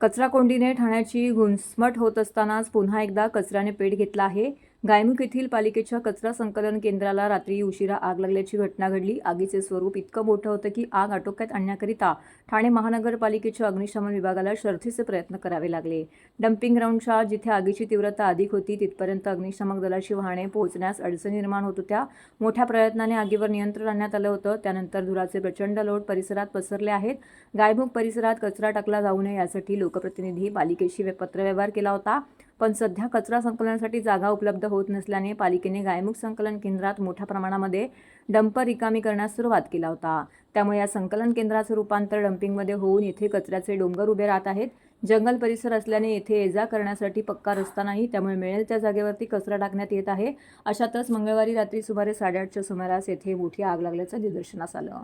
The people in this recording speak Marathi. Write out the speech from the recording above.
कचरा कोंडीने ठाण्याची घुसमट होत असतानाच पुन्हा एकदा कचऱ्याने पेट घेतला आहे. गायमुख येथील पालिकेच्या कचरा संकलन केंद्राला रात्री उशिरा आग लागल्याची घटना घडली. आगीचे स्वरूप इतकं मोठं होतं की आग आटोक्यात आणण्याकरिता ठाणे महानगरपालिकेच्या अग्निशमन विभागाला शर्थीचे प्रयत्न करावे लागले. डम्पिंग ग्राउंडच्या जिथे आगीची तीव्रता अधिक होती तिथपर्यंत अग्निशमक दलाची वाहने पोहोचण्यास अडचणी निर्माण होत होत्या. मोठ्या प्रयत्नाने आगीवर नियंत्रण आणण्यात आलं होतं. त्यानंतर धुराचे प्रचंड लोट परिसरात पसरले आहेत. गायमुख परिसरात कचरा टाकला जाऊ नये यासाठी लोकप्रतिनिधी पालिकेशी पत्रव्यवहार केला होता. पण सध्या कचरा संकलनासाठी जागा उपलब्ध होत नसल्याने पालिकेने गायमुख संकलन केंद्रात मोठ्या प्रमाणामध्ये डंपर रिकामी करण्यास सुरुवात केला होता. त्यामुळे या संकलन केंद्राचं रूपांतर डम्पिंगमध्ये होऊन येथे कचऱ्याचे डोंगर उभे राहत आहेत. जंगल परिसर असल्याने येथे ये जा करण्यासाठी पक्का रस्ता नाही त्यामुळे मिळेल त्या जागेवरती कचरा टाकण्यात येत आहे. अशातच मंगळवारी रात्री सुमारे साडेआठच्या सुमारास येथे मोठी आग लागल्याचं निदर्शनास आलं.